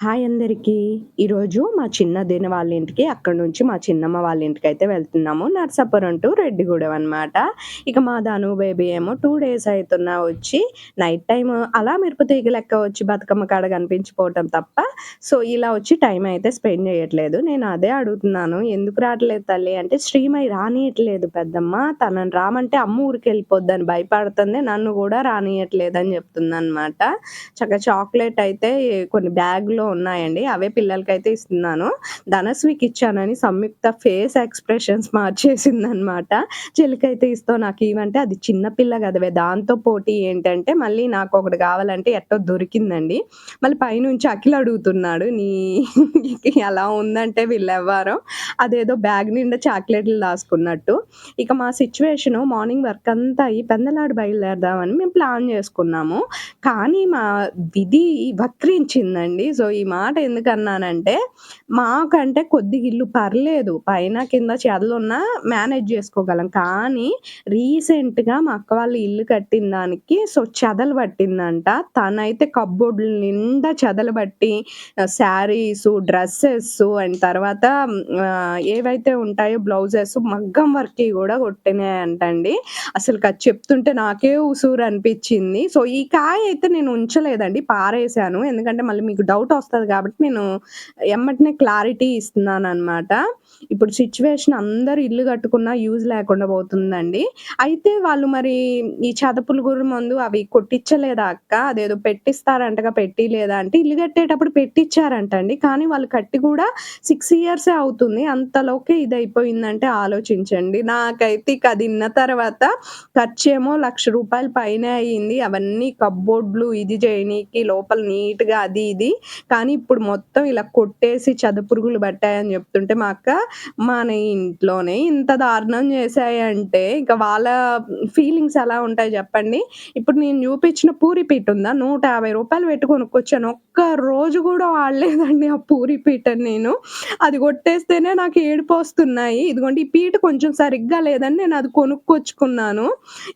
Hi అందరికీ. ఈరోజు మా చిన్నదిన వాళ్ళ ఇంటికి, అక్కడి నుంచి మా చిన్నమ్మ వాళ్ళ ఇంటికి అయితే వెళ్తున్నాము. నర్సాపురం టు రెడ్డిగూడెం అనమాట. ఇక మా ధను బేబీ ఏమో టూ డేస్ అవుతున్నా వచ్చి, నైట్ టైం అలా మెరుపు తీగ లెక్క వచ్చి బతుకమ్మ కాడ కనిపించిపోవటం తప్ప, సో, ఇలా వచ్చి టైం అయితే స్పెండ్ చేయట్లేదు. నేను అదే అడుగుతున్నాను. "ఎందుకు రావట్లేదు తల్లి" అంటే, "శ్రీమయి రానియట్లేదు పెద్దమ్మ. తనని రామంటే అమ్మ ఊరికెళ్ళిపోద్దని భయపడుతుంది. నన్ను కూడా రానియట్లేదు అని చెప్తుంది అనమాట చక్కగా చాక్లెట్ అయితే కొన్ని బ్యాగ్‌లో ఉన్నాయండి. అవే పిల్లలకైతే ఇస్తున్నాను. ధనస్వికి ఇచ్చానని సంయుక్త ఫేస్ ఎక్స్‌ప్రెషన్స్ మార్చేసింది అనమాట చెలికైతే ఇస్తావు నాకియ్యమంటే" అది చిన్న పిల్ల దాంతో పోటీ ఏంటంటే, మళ్ళీ నాకు ఒకటి కావాలంటే ఎట్టో దొరికిందండి. మళ్ళీ పైనుంచి అఖిల్ అడుగుతున్నాడు. నీ ఎలా ఉందంటే వీళ్ళ అదేదో బ్యాగ్ నిండా చాక్లెట్‌లు దాసుకున్నట్టు. ఇక మా సిచ్యువేషను మార్నింగ్ వర్క్ అంతా అయ్యి పెందలాడు బయలుదేరదామని మేము ప్లాన్ చేసుకున్నాము. కానీ మా విధి వక్రించిందండి. సో, ఈ మాట ఎందుకన్నానంటే, మాకంటే కొద్దిగా ఇల్లు పర్లేదు. పైన కింద చెదలున్నా మేనేజ్ చేసుకోగలం. కానీ రీసెంట్‌గా మా అక్క వాళ్ళు ఇల్లు కట్టిన దానికి సో, చెదలు పట్టిందంట. తనైతే కబ్బోర్డుల నిండా చెదలు పట్టి శారీస్ డ్రెస్సెస్ అండ్ తర్వాత ఏవైతే ఉంటాయో బ్లౌజెస్ మగ్గం వర్క్‌యి కూడా కొట్టినాయంటండి. అసలు అది చెప్తుంటే నాకే ఉసూరు అనిపించింది సో, ఈ కాయ అయితే నేను ఉంచలేదండి. పారేశాను. ఎందుకంటే మళ్ళీ మీకు డౌట్ వస్తది కాబట్టి నేను ఎమ్మటనే క్లారిటీ ఇస్తున్నాను అనమాట ఇప్పుడు సిచ్యువేషన్ అందరూ ఇల్లు కట్టుకున్నా యూజ్ లేకుండా పోతుందండి. అయితే వాళ్ళు మరి ఈ చెదపురుగుల మందు అవి కొట్టించలేదా అక్క? అదేదో పెట్టిస్తారంటగా పెట్టియలేదా అంటే, ఇల్లు కట్టేటప్పుడు పెట్టిచ్చారంటండి. కానీ వాళ్ళు కట్టి కూడా సిక్స్ ఇయర్సే అవుతుంది. అంతలోకే అయిపోయిందంటే ఆలోచించండి. నాకైతే ఇక అది ఇన్న తర్వాత ఖర్చేమో రూ. 1,00,000 పైనే అయింది. అవన్నీ కబ్బోర్డ్లు ఇది చేయనీకి లోపల నీట్‌గా అది ఇది. కానీ ఇప్పుడు మొత్తం ఇలా కొట్టేసి చెదపురుగులు పట్టాయని చెప్తుంటే మా అక్క, "మన ఇంట్లోనే ఇంత దారుణం చేశాయంటే ఇక వాళ్ళ ఫీలింగ్స్ ఎలా ఉంటాయి చెప్పండి." ఇప్పుడు నేను చూపించిన పూరి పీట ఉందా? నూట యాభై రూపాయలు పెట్టి కొనుక్కొచ్చాను. ఒక్క రోజు కూడా వాడలేదండి ఆ పూరి పీట నేను. అది కొట్టేస్తేనే నాకు ఏడిపోస్తున్నాయి ఇదిగోండి ఈ పీట కొంచెం సరిగ్గా లేదని నేను అది కొనుక్కొచ్చుకున్నాను.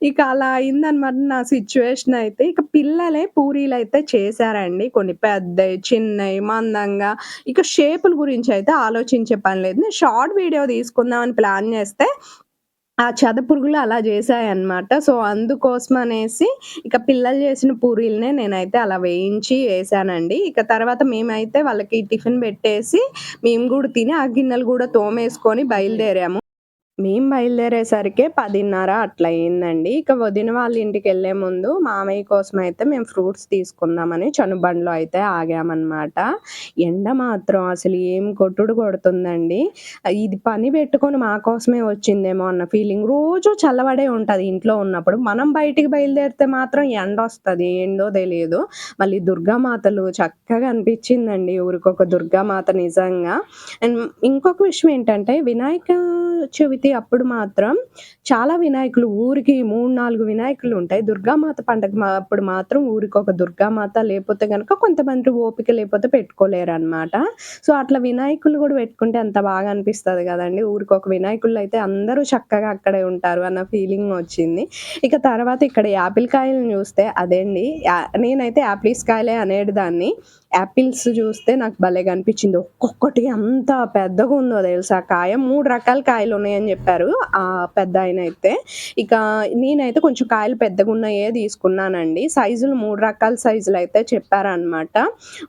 ఇక అలా అయిందనమాట నా సిచ్యువేషన్ అయితే. ఇక పిల్లలే పూరీలు అయితే చేశారండి. కొన్ని పెద్దవి చిన్నవి మందంగా ఇక షేపుల గురించి అయితే ఆలోచించే పని లేదు. నేను షార్ట్ వీడియో తీసుకుందామని ప్లాన్ చేస్తే, ఆ చెదపురుగులు అలా చేశాయన్నమాట. సో, అందుకోసం అనేసి ఇక పిల్లలు చేసిన పూరీలనే నేనైతే అలా వేయించి వేసానండి ఇక తర్వాత మేమైతే వాళ్ళకి టిఫిన్ పెట్టేసి, మేము కూడా తిని ఆ గిన్నెలు కూడా తోమేసుకొని బయలుదేరాము. మేము బయలుదేరేసరికే 10:30 అట్లా అయిందండి. ఇక వదిన వాళ్ళ ఇంటికి వెళ్ళే ముందు మామయ్య కోసమయితే మేము ఫ్రూట్స్ తీసుకుందామని చనుబండ్లో అయితే ఆగామన్నమాట ఎండ మాత్రం అసలు ఏం కొట్టుడు కొడుతుందండి. ఇది పని పెట్టుకొని మా కోసమే వచ్చిందేమో అన్న ఫీలింగ్. రోజు చల్లబడే ఉంటుంది ఇంట్లో ఉన్నప్పుడు. మనం బయటికి బయలుదేరితే మాత్రం ఎండ వస్తుంది ఏందో తెలియదు మళ్ళీ దుర్గామాతలు చక్కగా అనిపించిందండి ఊరికొక దుర్గామాత నిజంగా. అండ్ ఇంకొక విషయం ఏంటంటే, వినాయక చవితి అప్పుడు మాత్రం చాలా వినాయకులు ఊరికి మూడు నాలుగు వినాయకులు ఉంటాయి దుర్గామాత పండగ అప్పుడు మాత్రం ఊరికి ఒక దుర్గామాత లేకపోతే కనుక కొంతమంది ఓపిక లేకపోతే పెట్టుకోలేరు అనమాట సో, అట్లా వినాయకులు కూడా పెట్టుకుంటే అంత బాగా అనిపిస్తది కదండీ! ఊరికొక అయితే అందరూ చక్కగా అక్కడే ఉంటారు అన్న ఫీలింగ్ వచ్చింది. ఇక తర్వాత ఇక్కడ యాపిల్ కాయలను చూస్తే అదేండి నేనైతే యాపిల్స్ కాయలే అనేటిదాన్ని. యాపిల్స్ చూస్తే నాకు భలే అనిపించింది ఒక్కొక్కటి అంత పెద్దగా ఉందో తెలుసా కాయ. మూడు రకాల కాయలు ఉన్నాయని చెప్పి చెప్పారు ఆ పెద్దాయనైతే. ఇక నేనైతే కొంచెం కాయలు పెద్దగున్నయే తీసుకున్నానండి. సైజులు మూడు రకాల సైజులు అయితే చెప్పారనమాట.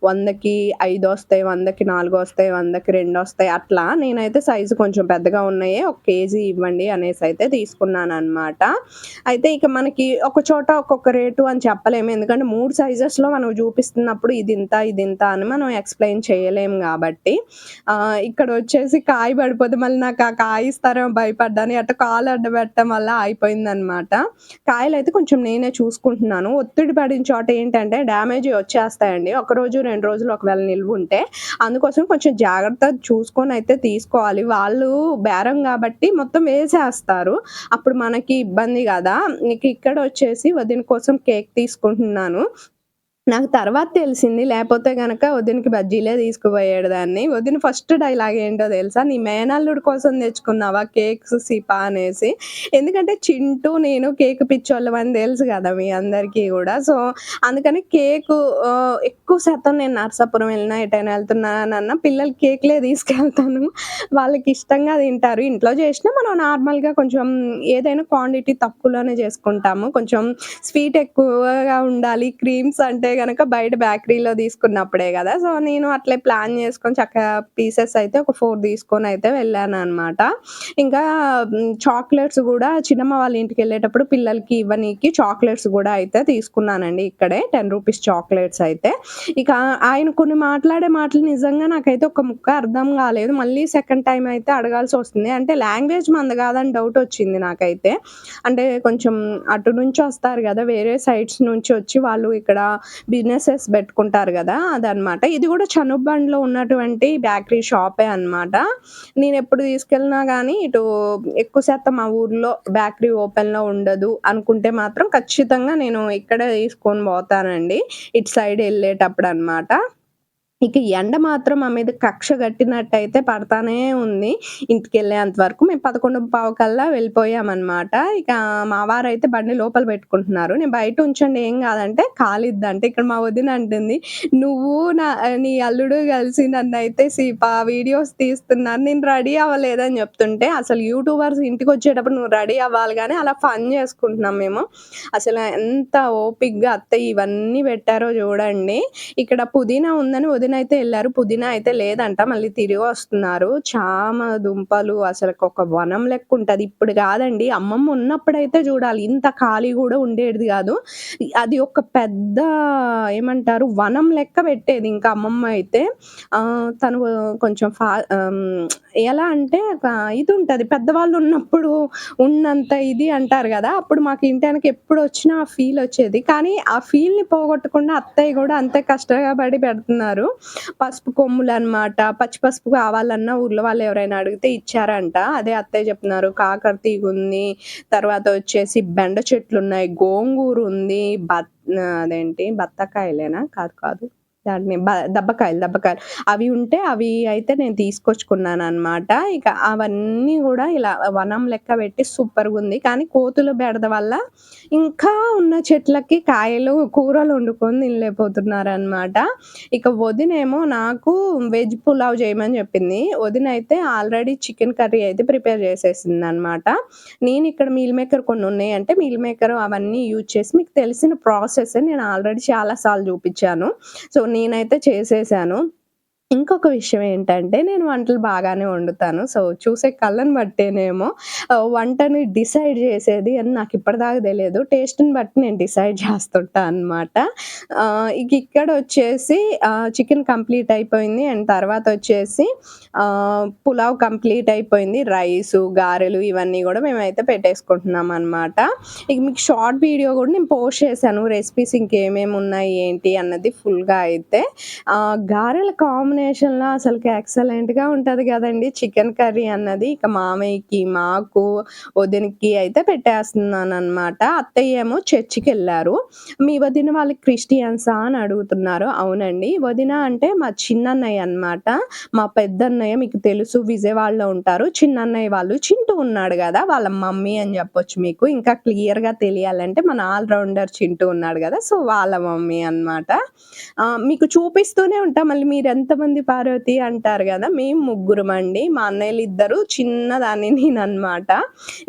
100కి 5 వస్తాయి, 100కి 4 వస్తాయి, 100కి 2 వస్తాయి అట్లా. నేనైతే సైజు కొంచెం పెద్దగా ఉన్నాయే ఒక కేజీ ఇవ్వండి అనేసి అయితే తీసుకున్నాను అనమాట అయితే ఇక మనకి ఒక చోట ఒక్కొక్క రేటు అని చెప్పలేము. ఎందుకంటే మూడు సైజెస్‌లో మనం చూపిస్తున్నప్పుడు ఇది ఇంత ఇది ఇంత అని మనం ఎక్స్‌ప్లెయిన్ చేయలేము కాబట్టి. ఇక్కడ వచ్చేసి కాయ పడిపోతే మళ్ళీ నాకు ఆ కాయ ఇస్తారో భయపడ్డాను. అట్ట కాలు అడ్డబెట్టడం వల్ల అయిపోయిందనమాట కాయలు అయితే కొంచెం నేనే చూసుకుంటున్నాను. ఒత్తిడి పడిన చోట ఏంటంటే డ్యామేజ్ వచ్చేస్తాయండి. ఒక రోజు రెండు రోజులు ఒకవేళ నిల్వుంటే. అందుకోసం కొంచెం జాగ్రత్తగా అయితే తీసుకోవాలి. వాళ్ళు బేరం కాబట్టి మొత్తం వేసేస్తారు. అప్పుడు మనకి ఇబ్బంది కదా నీకు ఇక్కడ వచ్చేసి వదిన కోసం కేక్ తీసుకుంటున్నాను. నాకు తర్వాత తెలిసింది. లేపోతే గనక వదినకి బజ్జీలే తీసుకుపోయేదాన్ని. వదిన ఫస్ట్ డైలాగ్ ఏంటో తెలుసా? "నీ మేనల్లుడి కోసం తెచ్చుకున్నావా కేక్స్ సిపా" అనేసి. ఎందుకంటే చింటూ, నేను కేక్ పిచ్చోళ్ళమని తెలుసు కదా మీ అందరికీ కూడా సో, అందుకని కేకు ఎక్కువ శాతం నేను నర్సాపురం వెళ్ళినా, ఎటైనా వెళ్తున్నానన్నా పిల్లలకి కేక్లే తీసుకెళ్తాను. వాళ్ళకి ఇష్టంగా తింటారు. ఇంట్లో చేసినా మనం నార్మల్‌గా కొంచెం ఏదైనా క్వాంటిటీ తక్కువలోనే చేసుకుంటాము. కొంచెం స్వీట్ ఎక్కువగా ఉండాలి. క్రీమ్స్ అంటే కనుక బయట బేకరీలో తీసుకున్నప్పుడే కదా సో, నేను అట్లే ప్లాన్ చేసుకొని చక్కగా పీసెస్ అయితే ఒక ఫోర్ తీసుకొని అయితే వెళ్ళాను అనమాట ఇంకా చాక్లెట్స్ కూడా చిన్నమ్మ వాళ్ళ ఇంటికి వెళ్ళేటప్పుడు పిల్లలకి ఇవ్వనీకి చాక్లెట్స్ కూడా అయితే తీసుకున్నానండి ఇక్కడే. 10 రూపీస్ చాక్లెట్స్ అయితే. ఇక ఆయన కొన్ని మాట్లాడే మాటలు నిజంగా నాకైతే ఒక ముక్క అర్థం కాలేదు మళ్ళీ సెకండ్ టైం అయితే అడగాల్సి వస్తుంది అంటే లాంగ్వేజ్ మందు కాదని డౌట్ వచ్చింది నాకైతే. అంటే కొంచెం అటు నుంచి వస్తారు కదా వేరే సైడ్స్ నుంచి వచ్చి వాళ్ళు ఇక్కడ బిజినెసెస్ పెట్టుకుంటారు కదా అదనమాట. ఇది కూడా చనుబండ్లో ఉన్నటువంటి బేకరీ షాపే అనమాట. నేనెప్పుడు తీసుకెళ్ళినా కానీ ఇటు ఎక్కువ శాతం మా ఊర్లో బేకరీ ఓపెన్‌లో ఉండదు అనుకుంటే మాత్రం ఖచ్చితంగా నేను ఇక్కడే తీసుకొని పోతానండి. ఇటు సైడ్ వెళ్ళేటప్పుడు అనమాట ఇక ఎండ మాత్రం మా మీద కక్ష కట్టినట్టయితే పడతానే ఉంది. ఇంటికెళ్ళేంత వరకు. మేము 11:15 కల్లా వెళ్ళిపోయామన్నమాట ఇక మా వారైతే బండి లోపల పెట్టుకుంటున్నారు. నేను బయట ఉంచండి ఏం గాదంటే అంటే ఇక్కడ మా వదిన అంటుంది, "నువ్వు నా నీ అల్లుడు కలిసి అయితే శిపా వీడియోస్ తీస్తున్నారు. నేను రెడీ అవ్వలేదని" చెప్తుంటే, అసలు యూట్యూబర్స్ ఇంటికి వచ్చేటప్పుడు నువ్వు రెడీ అవ్వాలి కానీ అలా ఫన్ చేసుకుంటున్నాం మేము. అసలు ఎంత ఓపిక్గా అత్తయ్య ఇవన్నీ పెట్టారో చూడండి. ఇక్కడ పుదీనా ఉందని వదిన అయితే వెళ్ళారు పుదీనా అయితే లేదంట. మళ్ళీ తిరిగి వస్తున్నారు. చామ దుంపలు అసలు ఒక వనం లెక్క ఉంటుంది ఇప్పుడు కాదండి అమ్మమ్మ ఉన్నప్పుడైతే చూడాలి. ఇంత ఖాళీ కూడా ఉండేది కాదు అది ఒక పెద్ద ఏమంటారు వనం లెక్క పెట్టేది ఇంకా అమ్మమ్మ అయితే. తను కొంచెం ఫా ఎలా అంటే ఒక ఇది ఉంటది. పెద్దవాళ్ళు ఉన్నప్పుడు ఉన్నంత ఇది అంటారు కదా అప్పుడు మాకు ఇంటి ఎప్పుడు వచ్చినా ఆ ఫీల్ వచ్చేది. కానీ ఆ ఫీల్‌ని పోగొట్టకుండా అత్తయ్య కూడా అంతే కష్టపడి పెడుతున్నారు. పసుపు కొమ్ములు అనమాట పచ్చి పసుపు కావాలన్నా ఊర్లో వాళ్ళు ఎవరైనా అడిగితే ఇచ్చారంట. అదే అత్తయ్య చెప్తున్నారు. కాకర తీగుంది. తర్వాత వచ్చేసి బెండ చెట్లు ఉన్నాయి గోంగూర ఉంది. బత్ అదేంటి బత్తకాయలేనా కాదు కాదు. దాన్ని దెబ్బకాయలు దబ్బకాయలు, దబ్బకాయలు. అవి ఉంటే అవి అయితే నేను తీసుకొచ్చుకున్నాను అనమాట ఇక అవన్నీ కూడా ఇలా వనం లెక్క పెట్టి సూపర్గా ఉంది కానీ కోతుల బెడద వల్ల ఇంకా ఉన్న చెట్లకి కాయలు, కూరలు వండుకొని తినలేకపోతున్నారనమాట. ఇక వదినేమో నాకు వెజ్ పులావ్ చేయమని చెప్పింది. వదిన అయితే ఆల్రెడీ చికెన్ కర్రీ అయితే ప్రిపేర్ చేసేసింది అనమాట నేను ఇక్కడ మీల్ మేకర్ కొన్ని ఉన్నాయంటే మీల్ మేకర్ అవన్నీ యూజ్ చేసి మీకు తెలిసిన ప్రాసెస్ నేను ఆల్రెడీ చాలా సార్లు సో, నేనైతే చేసేసాను. ఇంకొక విషయం ఏంటంటే నేను వంటలు బాగానే వండుతాను. సో, చూసే కళ్ళని బట్టేనేమో వంటని డిసైడ్ చేసేది అని నాకు ఇప్పటిదాకా తెలియదు. టేస్ట్‌ని బట్టి నేను డిసైడ్ చేస్తుంటా అనమాట. ఇక ఇక్కడ వచ్చేసి చికెన్ కంప్లీట్ అయిపోయింది. అండ్ తర్వాత వచ్చేసి పులావ్ కంప్లీట్ అయిపోయింది. రైసు, గారెలు ఇవన్నీ కూడా మేమైతే పెట్టేసుకుంటున్నామనమాట. ఇక మీకు షార్ట్ వీడియో కూడా నేను పోస్ట్ చేశాను. రెసిపీస్ ఇంకేమేమి ఉన్నాయి ఏంటి అన్నది ఫుల్‌గా అయితే. గారెల గారెల కాంబినేషన్‌లో అసలుకి ఎక్సలెంట్‌గా ఉంటుంది కదండి చికెన్ కర్రీ అన్నది. ఇక మామయ్యకి, మాకు, వదినకి అయితే పెట్టేస్తున్నాను అనమాట అత్తయ్య ఏమో చర్చికెళ్ళారు. మీ వదిన వాళ్ళు క్రిస్టియన్సా అని అడుగుతున్నారు. అవునండి. వదిన అంటే మా చిన్నన్నయ్య అనమాట. మా పెద్దన్నయ్య మీకు తెలుసు విజయవాడలో ఉంటారు. చిన్నన్నయ్య వాళ్ళు చింటూ ఉన్నాడు కదా వాళ్ళ మమ్మీ అని చెప్పొచ్చు మీకు. ఇంకా క్లియర్‌గా తెలియాలంటే మన ఆల్రౌండర్ చింటూ ఉన్నాడు కదా సో, వాళ్ళ మమ్మీ అనమాట. మీకు చూపిస్తూనే ఉంటాం మళ్ళీ ఉంది పార్వతి అంటారు కదా మేము ముగ్గురమండి. మా అన్నయ్యలు ఇద్దరు చిన్నదాన్ని నేననమాట.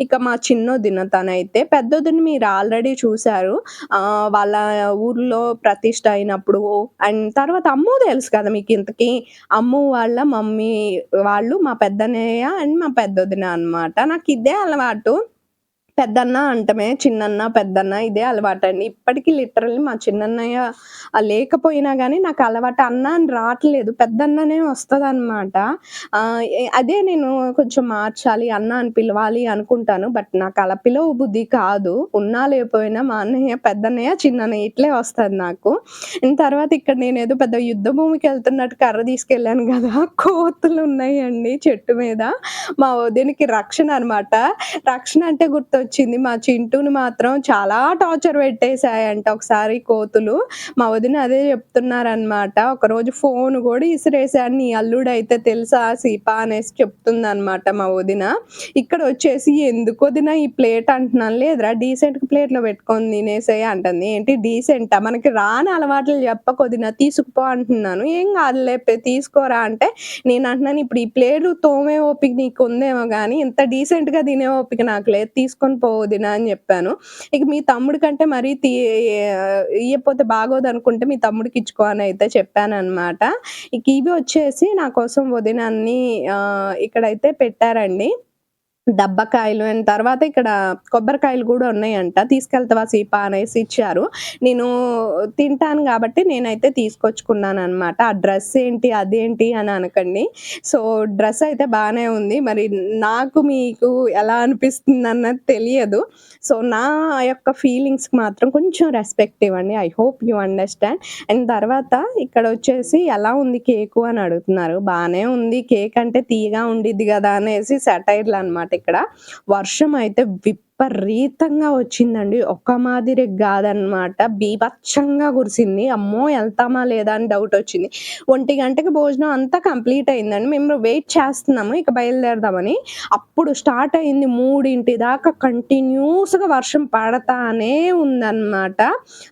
ఇక మా చిన్నొదిన తనైతే. పెద్దొదిన మీరు ఆల్రెడీ చూసారు. వాళ్ళ ఊర్లో ప్రతిష్ట అయినప్పుడు అండ్ తర్వాత అమ్ము తెలుసు కదా మీకు ఇంతకీ అమ్ము వాళ్ళ మమ్మీ వాళ్ళు మా పెద్దన్నయ్య అండ్ మా పెద్దొదిన అనమాట. ఇదే అలవాటు. పెద్దన్న అంటమే. చిన్నన్న, పెద్దన్న ఇదే అలవాటండి. ఇప్పటికి లిటరల్లీ మా చిన్నన్నయ్య లేకపోయినా కానీ నాకు అలవాటు. అన్న అని రావట్లేదు పెద్దన్ననే వస్తుంది అనమాట అదే నేను కొంచెం మార్చాలి. అన్న అని పిలవాలి అనుకుంటాను. బట్ నాకు అలా పిలవ బుద్ధి కాదు. ఉన్నా లేకపోయినా మా అన్నయ్య, పెద్దన్నయ్య, చిన్నన్నయ్య ఇట్లే వస్తది నాకు. తర్వాత ఇక్కడ నేనేదో పెద్ద యుద్ధ భూమికి వెళ్తున్నట్టు కర్ర తీసుకెళ్ళాను కదా కోతులు ఉన్నాయండి చెట్టు మీద. మా వదినికి రక్షణ అనమాట. రక్షణ అంటే గుర్తు వచ్చింది. మా చింటూని మాత్రం చాలా టార్చర్ పెట్టేశాయంట ఒకసారి కోతులు. మా వదిన అదే చెప్తున్నారనమాట. ఒకరోజు ఫోన్ కూడా ఇసిరేసాను. నీ అల్లుడైతే తెలుసా సీప అనేసి చెప్తుందనమాట మా వదిన. ఇక్కడొచ్చేసి ఎందుకు వదిన ఈ ప్లేట్ అంటున్నాను. లేదురా డీసెంట్ ప్లేట్‌లో పెట్టుకొని తినేసేయి అంటుంది. ఏంటి డీసెంటా? మనకి రాని అలవాట్లు చెప్పకొదిన తీసుకుపో అంటున్నాను. ఏం కాదులే పె తీసుకోరా అంటే నేను అంటున్నాను ఇప్పుడు ఈ ప్లేట్ తోమే ఓపిక నీకు ఉందేమో కానీ ఇంత డీసెంట్‌గా తినే ఓపిక నాకు లేదు. తీసుకొని పో వదిన అని చెప్పాను. ఇక మీ తమ్ముడి కంటే మరీ తీ ఇయ్యపోతే బాగోదు బాగోదనుకుంటే మీ తమ్ముడికి ఇచ్చుకో అని అయితే చెప్పాను అనమాట ఇక ఇవి వచ్చేసి నా కోసం వదినాన్ని ఇక్కడైతే పెట్టారండి. దబ్బకాయలు అండ్ తర్వాత ఇక్కడ కొబ్బరికాయలు కూడా ఉన్నాయంట. తీసుకెళ్తావా సీప అనేసి ఇచ్చారు. నేను తింటాను కాబట్టి నేనైతే తీసుకొచ్చుకున్నాననమాట. ఆ డ్రెస్ ఏంటి, అదేంటి అని అనకండి. సో, డ్రెస్ అయితే బాగానే ఉంది. మరి నాకు మీకు ఎలా అనిపిస్తుంది అన్నది తెలియదు. సో, నా యొక్క ఫీలింగ్స్‌కి మాత్రం కొంచెం రెస్పెక్ట్ ఇవ్వండి. I hope you understand. And తర్వాత ఇక్కడ వచ్చేసి ఎలా ఉంది కేకు అని అడుగుతున్నారు. బాగానే ఉంది. కేక్ అంటే తియ్యగా ఉండిద్ది కదా అనేసి సెటైర్‌లనమాట ఇక్కడ. వర్షం అయితే విప్ విపరీతంగా వచ్చిందండి. ఒక మాదిరి కాదనమాట బీభత్సంగా కురిసింది. అమ్మో! వెళ్తామా లేదా అని డౌట్ వచ్చింది ఒంటి గంటకి భోజనం అంతా కంప్లీట్ అయిందండి. మేము వెయిట్ చేస్తున్నాము. ఇక బయలుదేరదామని. అప్పుడు స్టార్ట్ అయింది మూడింటి దాకా కంటిన్యూస్‌గా వర్షం పడతానే ఉందన్నమాట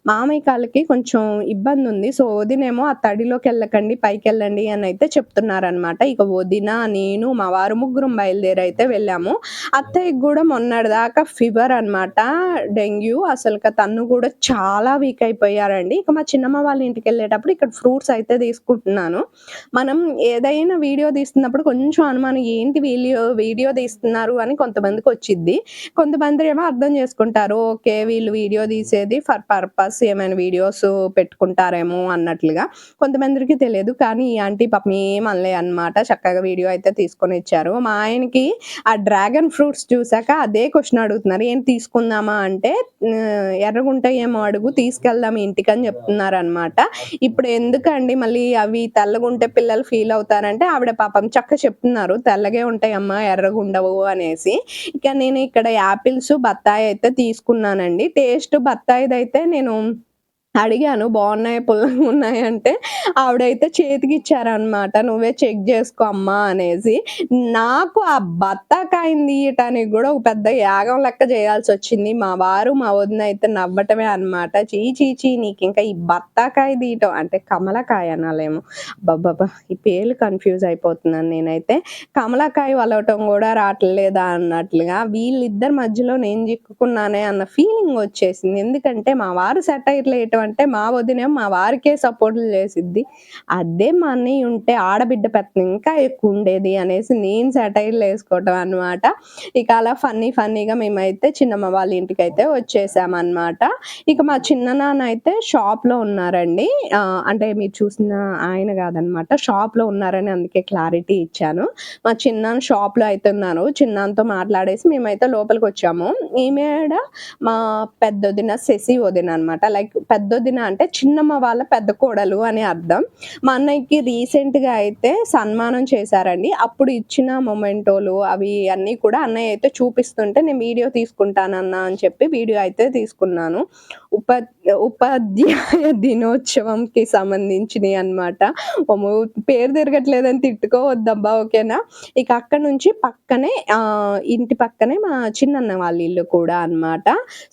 మామయ్య కాళ్ళకి కొంచెం ఇబ్బంది ఉంది సో, వదినేమో ఆ తడిలోకి వెళ్ళకండి పైకి వెళ్ళండి అని అయితే చెప్తున్నారనమాట. ఇక వదిన, నేను, మా వారు ముగ్గురం బయలుదేరైతే వెళ్ళాము. అత్తయ్యకి కూడా మొన్నటిదాకా ఫీవర్ అనమాట. డెంగ్యూ అసలు తను కూడా చాలా వీక్ అయిపోయారండి. ఇక మా చిన్నమ్మ వాళ్ళ ఇంటికి వెళ్ళేటప్పుడు ఇక్కడ ఫ్రూట్స్ అయితే తీసుకుంటున్నాను. మనం ఏదైనా వీడియో తీస్తున్నప్పుడు కొంచెం అనుమానం ఏంటి వీడియో వీడియో తీస్తున్నారు అని కొంతమందికి వచ్చిద్ది కొంతమంది ఏమో అర్థం చేసుకుంటారు. ఓకే. వీళ్ళు వీడియో తీసేది ఫర్ పర్పస్ ఏమైనా వీడియోస్ పెట్టుకుంటారేమో అన్నట్లుగా. కొంతమందికి తెలియదు. కానీ ఈ ఆంటీ పాపం ఏం అనలే అనమాట. చక్కగా వీడియో అయితే తీసుకొని ఇచ్చారు మా ఆయనకి ఆ డ్రాగన్ ఫ్రూట్స్ చూసాక అదే క్వెషన్ అడుగుతున్నారు. ఏం తీసుకుందామా అంటే ఆహ్, ఎర్రగుంటాయేమో అడుగు తీసుకెళ్దాం ఇంటికని చెప్తున్నారనమాట. ఇప్పుడు ఎందుకండి మళ్ళీ అవి తెల్లగుంటే పిల్లలు ఫీల్ అవుతారంటే ఆవిడ పాపం చక్కగా చెప్తున్నారు. తెల్లగే ఉంటాయమ్మా ఎర్రగుండవు అనేసి. ఇక నేను ఇక్కడ యాపిల్స్, బత్తాయి అయితే తీసుకున్నానండి. టేస్ట్ బత్తాయిదైతే నేను అడిగాను బాగున్నాయి బావున్నాయా? ఉన్నాయి అంటే ఆవిడైతే చేతికి ఇచ్చారనమాట నువ్వే చెక్ చేసుకో అమ్మా అనేసి. నాకు ఆ బత్తాకాయని తీయటానికి కూడా ఒక పెద్ద యాగం లెక్క చేయాల్సి వచ్చింది మా వారు, మా వదిన అయితే నవ్వటమే అనమాట. చీ చీ నీకు ఇంకా ఈ బత్తాకాయ తీయటం అంటే కమలకాయ అనాలేమో. బాబా ఈ పేర్లు కన్‌ఫ్యూజ్ అయిపోతున్నాను నేనైతే. కమలకాయ వలవటం కూడా రావట్లేదా అన్నట్లుగా వీళ్ళిద్దరి మధ్యలో నేను చిక్కుకున్నానే అన్న ఫీలింగ్ వచ్చేసింది. ఎందుకంటే మా వారు అంటే మా వదినేమో మా వారికే సపోర్ట్‌లు చేసిద్ది. అదే మా అన్నయ్య ఉంటే ఆడబిడ్డ పెత్తనం ఇంకా ఎక్కువ ఉండేది అనేసి నేను సెటైర్‌లేసుకోవటం అనమాట. ఇక అలా ఫన్నీ ఫన్నీగా మేమైతే చిన్నమ్మ వాళ్ళ ఇంటికి అయితే వచ్చేసామన్నమాట ఇక మా చిన్ననాన్న అయితే షాప్‌లో ఉన్నారండి. అంటే మీరు చూసిన ఆయన కాదనమాట షాప్‌లో ఉన్నారని అందుకే క్లారిటీ ఇచ్చాను. మా చిన్నాన్న షాప్‌లో అయితే ఉన్నారు. చిన్నాన్నతో మాట్లాడేసి మేమైతే లోపలికొచ్చాము. ఈమెడ మా పెద్ద వదిన శశి వదిన అనమాట. లైక్ పెద్దొదిన అంటే చిన్నమ్మ వాళ్ళ పెద్ద కోడలు అని అర్థం. మా అన్నయ్యకి రీసెంట్‌గా అయితే సన్మానం చేశారండి. అప్పుడు ఇచ్చిన మొమెంటోలు అవి అన్నీ కూడా అన్నయ్య అయితే చూపిస్తుంటే నేను వీడియో తీసుకుంటానన్నా అని చెప్పి వీడియో అయితే తీసుకున్నాను. ఉప ఉపాధ్యాయ దినోత్సవంకి సంబంధించినవి అనమాట. పేరు తిరగట్లేదని తిట్టుకోవద్దబ్బా! ఓకేనా? ఇక అక్కడి నుంచి పక్కనే ఇంటి పక్కనే మా చిన్నన్న వాళ్ళ ఇల్లు కూడా అనమాట.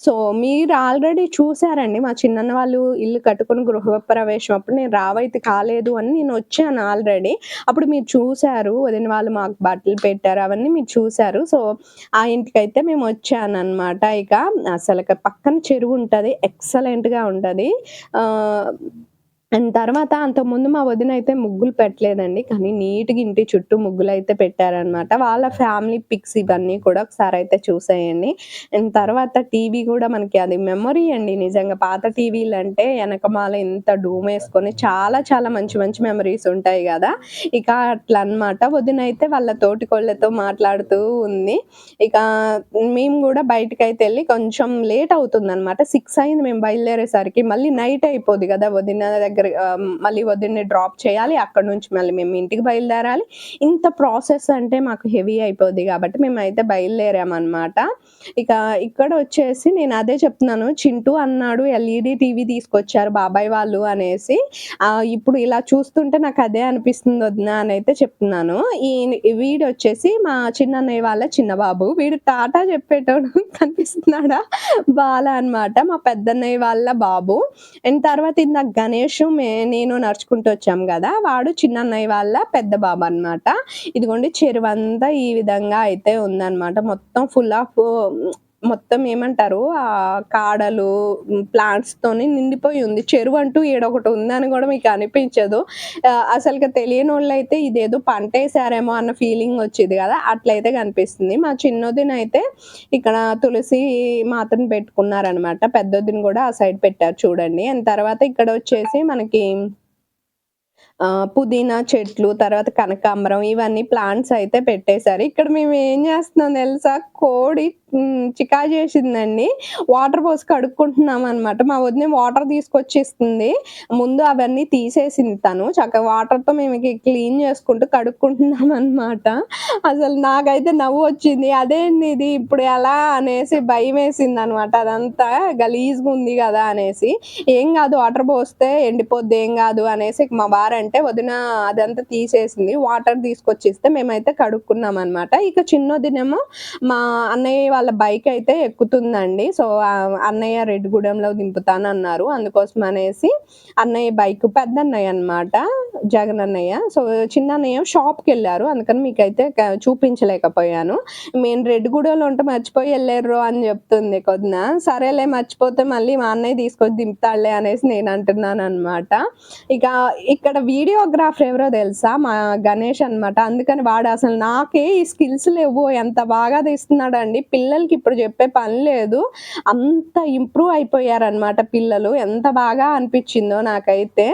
సో, మీరు ఆల్రెడీ చూసారండి మా చిన్నన్న వాళ్ళు ఇల్లు కట్టుకొని గృహప్రవేశం అప్పుడు నేను రావైతే కాలేదు అని నేను వచ్చాను ఆల్రెడీ. అప్పుడు మీరు చూసారు. వదిన వాళ్ళు మాకు బట్టలు పెట్టారు. అవన్నీ మీరు చూసారు. సో, ఆ ఇంటికైతే మేము వచ్చాను అనమాట ఇక అసలు పక్కన చెరువు ఉంటది. ఎక్సలెంట్‌గా ఉంటది. అండ్ తర్వాత అంతకుముందు మా వదిన అయితే ముగ్గులు పెట్టలేదండి. కానీ నీట్‌గా ఇంటి చుట్టూ ముగ్గులైతే పెట్టారనమాట. వాళ్ళ ఫ్యామిలీ పిక్స్ ఇవన్నీ కూడా ఒకసారి అయితే చూసేయండి. అండ్ తర్వాత టీవీ కూడా మనకి అది మెమొరీ అండి నిజంగా. పాత టీవీలు అంటే వెనకమాల ఇంత డూమేసుకొని చాలా చాలా మంచి మంచి మెమరీస్ ఉంటాయి కదా ఇక అట్లా అనమాట. వదిన అయితే వాళ్ళ తోటికోడళ్ళతో మాట్లాడుతూ ఉంది. ఇక మేము గూడా అయితే వెళ్ళి కొంచెం లేట్ అవుతుంది అనమాట సిక్స్ అయింది మేము బయలుదేరేసరికి. మళ్ళీ నైట్ అయిపోద్ది కదా వదిన దగ్గర దగ్గర మళ్ళీ వదిన్ని డ్రాప్ చేయాలి. అక్కడి నుంచి మళ్ళీ మేము ఇంటికి బయలుదేరాలి. ఇంత ప్రాసెస్ అంటే మాకు హెవీ అయిపోద్ది కాబట్టి మేమైతే బయలుదేరామన్నమాట ఇక ఇక్కడ వచ్చేసి నేను అదే చెప్తున్నాను. చింటూ అన్నాడు ఎల్ఈడీ టీవీ తీసుకొచ్చారు బాబాయ్ వాళ్ళు అనేసి. ఇప్పుడు ఇలా చూస్తుంటే నాకు అదే అనిపిస్తుంది వదిన అయితే చెప్తున్నాను. ఈ వీడొచ్చేసి మా చిన్నన్నయ్య వాళ్ళ చిన్న బాబు. వీడు టాటా చెప్పేటోడు కనిపిస్తున్నాడా? బాల అనమాట. మా పెద్దన్నయ్య వాళ్ళ బాబు. అండ్ తర్వాత ఇందాక గణేషు మే నేను నడుచుకుంటూ వచ్చాం కదా వాడు చిన్నన్నయ్య వాళ్ళ పెద్ద బాబు అనమాట. ఇదిగోండి చెరువంతా ఈ విధంగా అయితే ఉందన్నమాట మొత్తం ఫుల్ ఆఫ్ మొత్తం ఏమంటారు ఆ కాడలు, ప్లాంట్స్ తోని నిండిపోయి ఉంది. చెరువు అంటూ ఈడొకటి ఉందని కూడా మీకు అనిపించదు. అసలుగా తెలియని వాళ్ళు అయితే ఇదేదో పంట వేసారేమో అన్న ఫీలింగ్ వచ్చేది కదా అట్లయితే కనిపిస్తుంది. మా చిన్నొదినైతే ఇక్కడ తులసి మాత్రం పెట్టుకున్నారనమాట. పెద్దొదిన కూడా ఆ సైడ్ పెట్టారు చూడండి. అండ్ తర్వాత ఇక్కడ వచ్చేసి మనకి పుదీనా చెట్లు, తర్వాత కనకాంబరం ఇవన్నీ ప్లాంట్స్ అయితే పెట్టేశారు. ఇక్కడ మేము ఏం చేస్తున్నాం తెలుసా? కోడి చికా చేసిందండి. వాటర్ పోసి కడుక్కుంటున్నాం అనమాట మా వదిన వాటర్ తీసుకొచ్చిస్తుంది ముందు అవన్నీ తీసేసింది తను. చక్కగా వాటర్‌తో మేము క్లీన్ చేసుకుంటూ కడుక్కుంటున్నామనమాట. అసలు నాకైతే నవ్వు వచ్చింది అదేంది ఇది ఇప్పుడు ఎలా అనేసి భయం వేసింది అనమాట అదంతా గలీజ్‌గా ఉంది కదా అనేసి. ఏం కాదు వాటర్ పోస్తే ఎండిపోద్ది ఏం కాదు అనేసి మా అంటే వదిన అదంతా తీసేసింది. వాటర్ తీసుకొచ్చేస్తే మేమైతే కడుక్కున్నాం అనమాట ఇక చిన్నదినేమో మా అన్నయ్య వాళ్ళ బైక్ అయితే ఎక్కుతుందండి. సో, అన్నయ్య రెడ్డిగూడెంలో దింపుతానన్నారు. అందుకోసం అనేసి అన్నయ్య బైక్ పెద్దన్నయ్య అనమాట. జగనన్నయ్య. సో, చిన్నన్నయ్య షాప్‌కెళ్ళారు. అందుకని మీకైతే చూపించలేకపోయాను. మేము రెడ్డిగూడెంలో ఉంటే మర్చిపోయి వెళ్ళారు అని చెప్తుంది కొద్దిన సరేలే మర్చిపోతే మళ్ళీ మా అన్నయ్య తీసుకొచ్చి దింపుతాడులే అనేసి నేను అంటున్నాను అనమాట ఇక ఇక్కడ వీడియోగ్రాఫర్ ఎవరో తెలుసా? మా గణేష్ అనమాట. అందుకని వాడు అసలు నాకే ఈ స్కిల్స్ లేవు. ఎంత బాగా తీస్తున్నాడండి. పిల్లలకి ఇప్పుడు చెప్పే పని లేదు. అంత ఇంప్రూవ్ అయిపోయారనమాట పిల్లలు. ఎంత బాగా అనిపించిందో నాకైతే.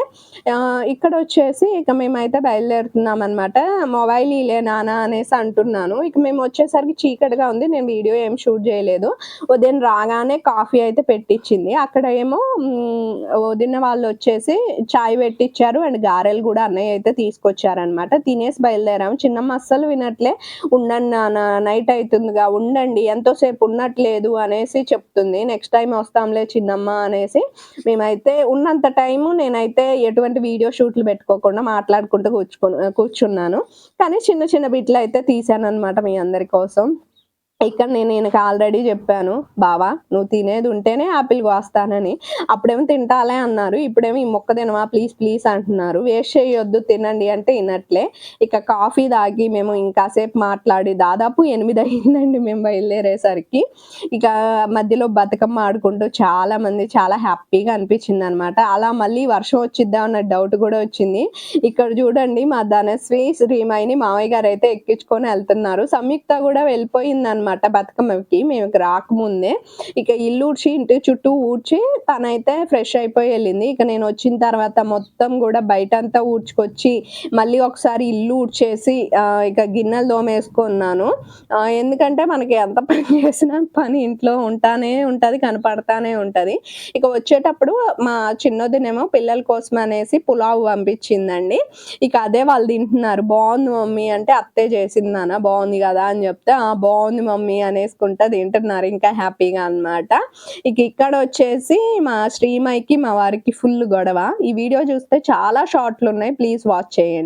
ఇక్కడ వచ్చేసి ఇక మేమైతే బయలుదేరుతున్నాం అనమాట మొబైల్ ఇలే నానా అనేసి అంటున్నాను. ఇక మేము వచ్చేసరికి చీకటిగా ఉంది. నేను వీడియో ఏం షూట్ చేయలేదు. ఉదయం రాగానే కాఫీ అయితే పెట్టించింది అక్కడ ఏమో వదిన వాళ్ళు వచ్చేసి చాయ్ పెట్టిచ్చారు. అండ్ గారెలు కూడా అన్నయ్య అయితే తీసుకొచ్చారనమాట. తినేసి బయలుదేరాము. చిన్నమ్మ అస్సలు వినట్లే. ఉండండి నాన్న నైట్ అవుతుందిగా ఉండండి. ఎంతోసేపు ఉన్నట్లేదు అనేసి చెప్తుంది. నెక్స్ట్ టైం వస్తాంలే చిన్నమ్మ అనేసి మేమైతే ఉన్నంత టైము నేనైతే ఎటువంటి వీడియో షూట్లు పెట్టుకోకుండా మాట్లాడుకుంటూ కూర్చుకు కూర్చున్నాను. కానీ చిన్న చిన్న బిట్లు అయితే తీసాను అనమాట మీ అందరి కోసం. ఇక్కడ నేను ఈయనకి ఆల్రెడీ చెప్పాను. బావా నువ్వు తినేది ఉంటేనే ఆపిల్ కోస్తానని. అప్పుడేమో తింటాలే అన్నారు. ఇప్పుడేమో ఈ మొక్క తినవా ప్లీజ్ ప్లీజ్ అంటున్నారు. వేస్ట్ చేయొద్దు తినండి అంటే తినట్లే ఇక కాఫీ తాగి మేము ఇంకాసేపు మాట్లాడి దాదాపు ఎనిమిది అయిందండి మేము బయలుదేరేసరికి. ఇక మధ్యలో బతుకమ్మ ఆడుకుంటూ చాలా మంది చాలా హ్యాపీగా అనిపించింది అనమాట అలా మళ్ళీ వర్షం వచ్చిద్దా అన్న డౌట్ కూడా వచ్చింది. ఇక్కడ చూడండి మా ధనశ్రీ, శ్రీమాయిని మామయ్య గారు అయితే ఎక్కించుకొని వెళ్తున్నారు సంయుక్త కూడా గూడా అనమాట బతుకమ్మకి మేము ఇక రాకముందే. ఇక ఇల్లు ఊడ్చి ఇంటి చుట్టూ ఊడ్చి తనైతే ఫ్రెష్ అయిపోయి వెళ్ళింది ఇక నేను వచ్చిన తర్వాత మొత్తం కూడా బయట అంతా ఊడ్చుకొచ్చి మళ్ళీ ఒకసారి ఇల్లు ఊడ్చేసి ఇక గిన్నెలు దోమేసుకున్నాను ఎందుకంటే మనకి ఎంత పని చేసినా పని ఇంట్లో ఉంటానే ఉంటుంది కనపడతానే ఉంటది. ఇక వచ్చేటప్పుడు మా చిన్నదినేమో పిల్లల కోసం అనేసి పులావ్ పంపించిందండి. ఇక అదే వాళ్ళు తింటున్నారు. బాగుంది మమ్మీ అంటే అత్తే చేసింది నాన్న బాగుంది కదా అని చెప్తే బాగుంది మమ్మీ అనేసుకుంటా తింటున్నారు ఇంకా హ్యాపీగా అనమాట. ఇక ఇక్కడొచ్చేసి మా శ్రీమైకి మా వారికి ఫుల్ గొడవ. ఈ వీడియో చూస్తే చాలా షార్ట్‌లున్నాయి. ప్లీజ్ వాచ్ చేయండి.